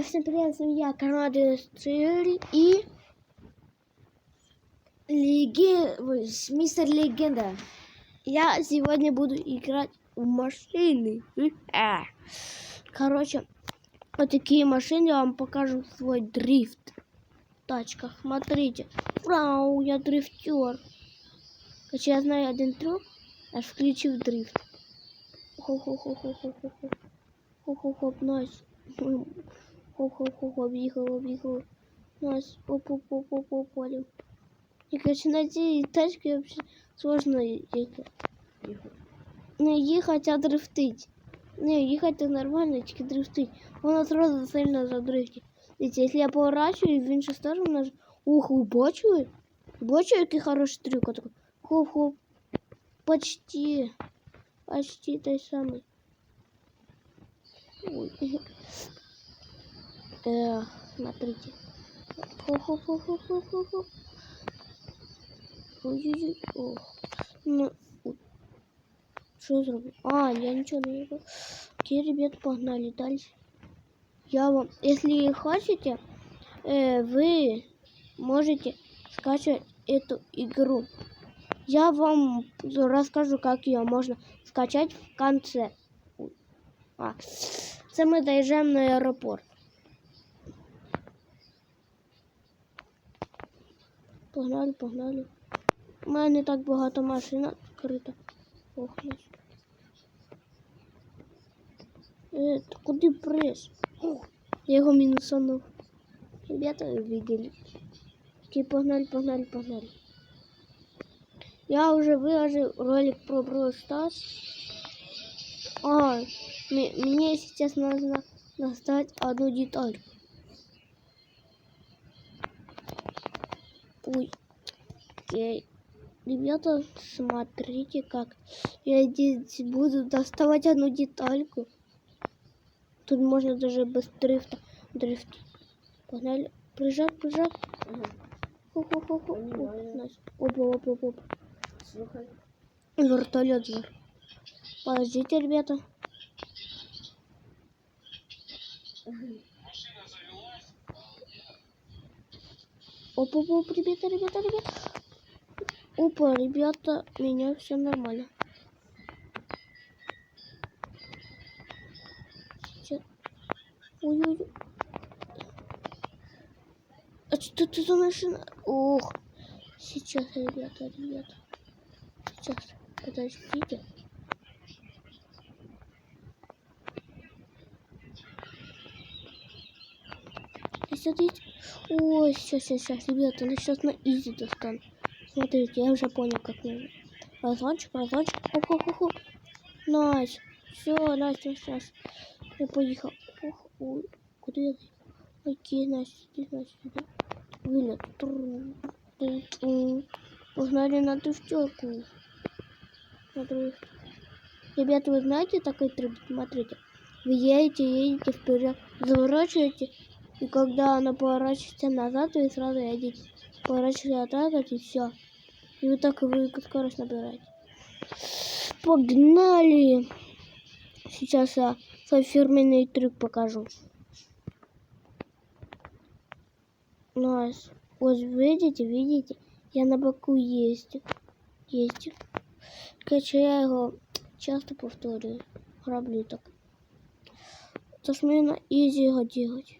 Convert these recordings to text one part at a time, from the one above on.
И всем привет, я, Канада Стиль и Леген... Мистер Легенда. Я сегодня буду играть в машины. А. Короче, вот такие машины я вам покажу свой дрифт. В тачках, смотрите. Вау, я дрифтер. Короче, я знаю один трюк, аж включив дрифт. Хо-хо-хо-хо-хо-хо. Хоп-хоп-хоп, найс Хоп-хоп-хоп, объехал, объехал. Найс. Оп-оп-оп-оп, понял. И, короче, на эти тачки вообще сложно ехать. Не ехать, а дрифтить. Не, ехать-то нормально, тільки дрифтить. Воно сразу сильно задрифтить. Дивіться, якщо я поворачиваю в іншу сторону, наж... Ух, ви бачили? Бачили, який хороший трюк? Отак. Хоп-хоп. Почти. Почти той самый. Ой. Эх, смотрите. Хо-хо-хо-хо-хо-хо. Ой-ой-ой. Ох. Ну, что зробил? А, я ничего не видел. Окей, ребят, погнали дальше. Я вам, если хотите, э, вы можете скачать эту игру. Я вам расскажу, как ее можно скачать в конце. А, це ми доїжджаємо на аеропорт. Погнали, погнали. У мене не так багато машин відкрито. Ох, ти куди преш? Ох, я його мінусанув. Ребята видели. Окей, погнали, погнали, погнали. Я уже выложил ролик про Brawl. А, мне сейчас нужно достать одну деталь. Ой. Ребята, смотрите, как я здесь буду доставать одну детальку. Тут можно даже без дрифта дрифтить. Погнали. Прижать. Хо-хо-хо-хо. Понимаю. Найс. Опа, опа, опа. Слухай. Вертолет звер. Подождите, ребята. Опа, опа, ребята, ребята, ребята. Опа, ребята, меня все нормально. Ой-ой-ой. А что это за машина? Ох. Сейчас, ребята, ребята. Сейчас, подождите. Смотрите. Ой, сейчас, сейчас, сейчас, ребята, ну сейчас на изи достану. Смотрите, я уже понял, как нужно. Разлончик, разлончик. Оп, оп, оп. Найс. Все, найс, найс. Я поехал. Ох, ой, куда я? Окей, найс, иди. Вылет. Тру, тру. Погнали на. На дрифт. Ребята, вы знаете такой трюк? Смотрите. Вы едете, едете вперед, заворачиваете, и когда она поворачивается назад, вы сразу едете. Поворачиваете назад, и все. И вот так вы скорость набираете. Погнали! Сейчас я свой фирменный трюк покажу. Найс. Вот видите, видите, я на боку ездю. Ездю. Короче, я его часто повторюю. Граблю так. Це ж мені на ізі його делать.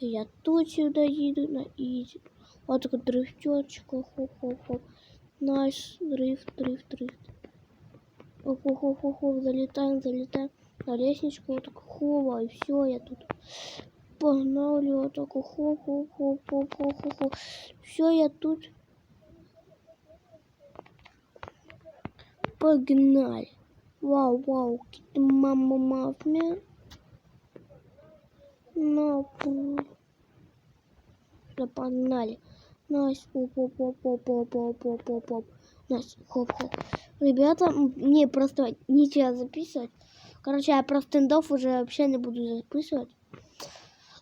І я тут сюди їду на ізі. Вот так дрифтечка, хоп-хоп-хоп. Найс, дрифт, дрифт, дрифт. Оп-хоп-хоп-хоп, залетаем, залетаем на лестничку, вот так хова, и все, я тут. Погнали, вот так хоп-хоп-хоп-хоп-хоп-хоп. Все, я тут. Погнали. Вау, вау, мама, мама. Пу. Да погнали. Найс, оп, оп, оп, оп, оп, оп, оп, оп, оп. Найс, хоп, хоп. Ребята, мне просто нечего записывать. Короче, я про стендов уже вообще не буду записывать.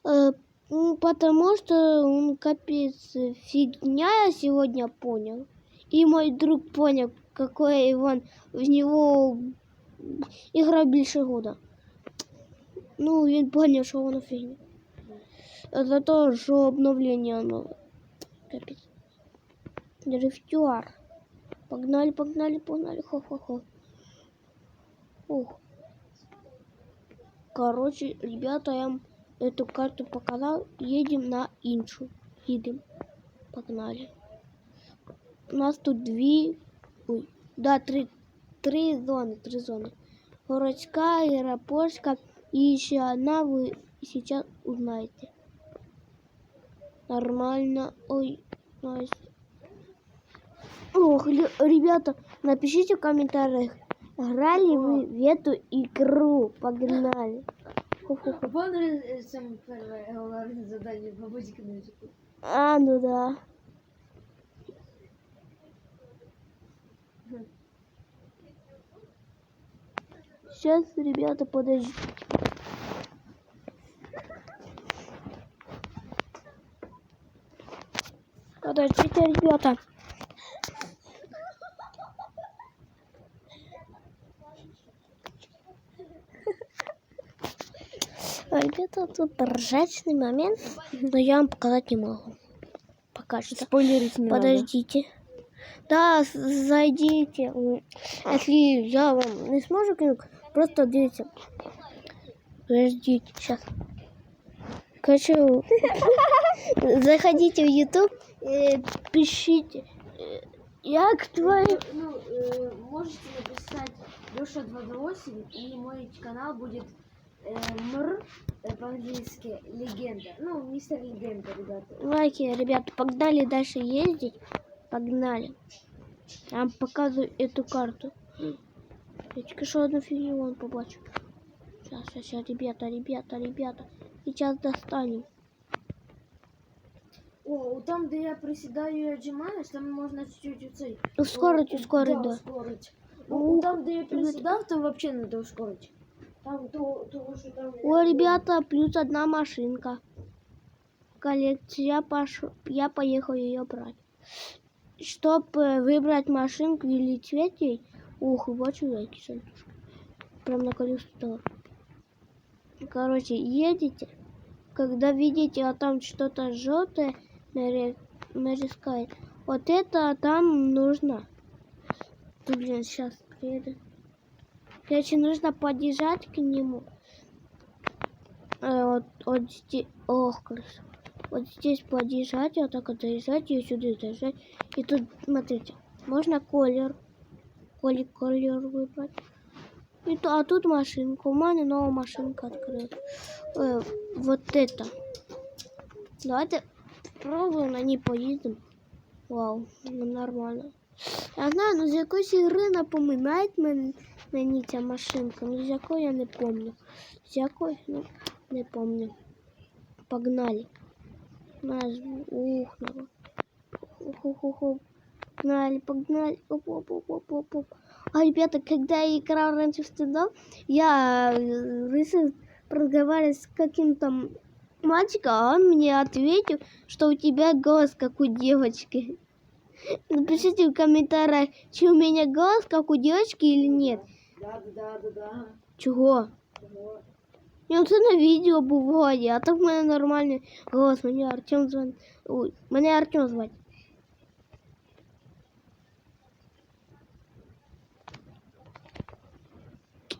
Э, ну, потому что он капец фигня я сегодня понял. И мой друг понял, какой он в него игра більше года. Ну, він поняв, що воно фігня. За то, что обновление новое. Капец. Дрифтер. Погнали, погнали, погнали. Хо-хо-хо. Ух. Короче, ребята, я вам эту карту показал. Едем на иншу. Едем. Погнали. У нас тут две... Ой, да, три, три зоны, три зоны. Городская, аэропортская и еще одна вы сейчас узнаете. Нормально. Ой, найс. Ох, ребята, напишите в комментариях, играли вы в эту игру. Погнали. Ху-ху-ху. Помнишь самое первое главное задание побудь книжку? А, ну да. Сейчас, ребята, подождите. Подождите, ребята. Ребята, тут ржачный момент, но я вам показать не могу. Пока что. Спойлерить не Подождите. Да, с- зайдите. Если я вам не смогу просто дивіться. Подождите, сейчас. Короче, заходите в YouTube, пишите, э, як твои... Ну, э, можете написать Леша 228, и мой канал будет э, МР, э, по-английски легенда. Ну, мистер легенда, ребята. Лайки, ребята, погнали дальше ездить. Погнали. Я вам показываю эту карту. Я що одну фігню вон побачу. Сейчас, сейчас, сейчас, ребята, ребята, ребята. Сейчас достанем. О, там, де я присідаю і отжимаюсь, там можна чуть-чуть оцей. Ускорить, О, ускорить, да. да. ускорить. Ух, Ну, там, де я присідав, там вообще надо ускорить. Там то, того, що там... О, ребята, плюс одна машинка. Коллекция, пош... я поехал ее брать. Чтобы выбрать машинку или цвет ей, ух, вот сюда, кисантушка. Прям на колесо. Короче, едете, когда видите, а там что-то желтое нарискает, вот это там нужно. Блин, сейчас приеду. Короче, нужно подъезжать к нему. Э, вот, вот здесь, ох, красиво. Вот здесь подъезжать, вот так вот доезжать и сюда доезжать. И тут, смотрите, можно колер, коли колер выбрать. И то, а тут машинка. У меня новая машинка открыта. Э, вот это. Давайте пробуем на ней поедем. Вау, ну нормально. Я знаю, ну з якоїсь ігри напоминає мен- мені ця машинка, ну з якої я не помню. З якої, ну, не помню. Погнали. Назву. Ух, народ. Ух, ух, ух, ух. Погнали, погнали. Оп, оп, оп, оп, оп, оп. А, ребята, когда я играл раньше в стендап, я э, решил разговаривать с каким-то мальчиком, а он мне ответил, что у тебя голос как у девочки. Напишите в комментариях, чи у меня голос как у девочки или нет. Да, да, да, да, Чого? да. Я це на відео був годі, а так в мене нормальний голос. Мене Артем звати. Ой, мене Артем звати.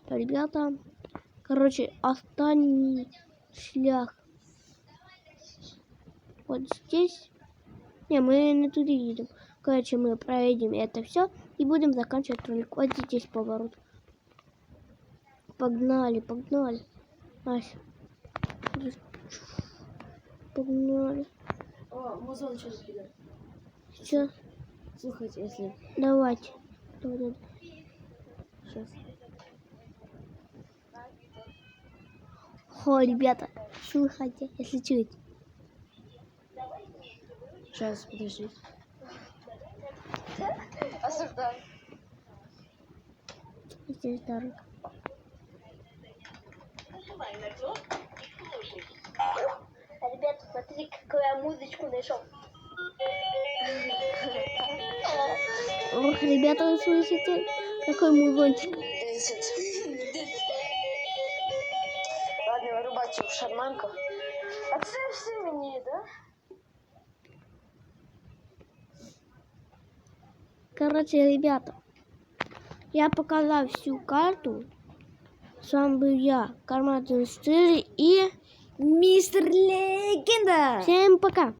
Ребята, короче, останній шлях. Вот здесь. Не, мы не туда едем. Короче, мы проедем это все и будем заканчивать ролик. Вот здесь поворот. Погнали, погнали. Ася. Погнали. О, музон сейчас придет. Сейчас, Слухайте, если... давайте. Давай, давай. Сейчас. О, ребята, слушайте, если чуть. Сейчас, подожди. Здесь дорога. Ребята, смотри, какую я музычку нашел. Ох, ребята, вы слышите? Какой музончик. Ладно, вырубайте уж шарманку. А це все мені, да? Короче, ребята, я показал всю карту. С вами был я, Карман 4 и Містер Легенда! всем пока.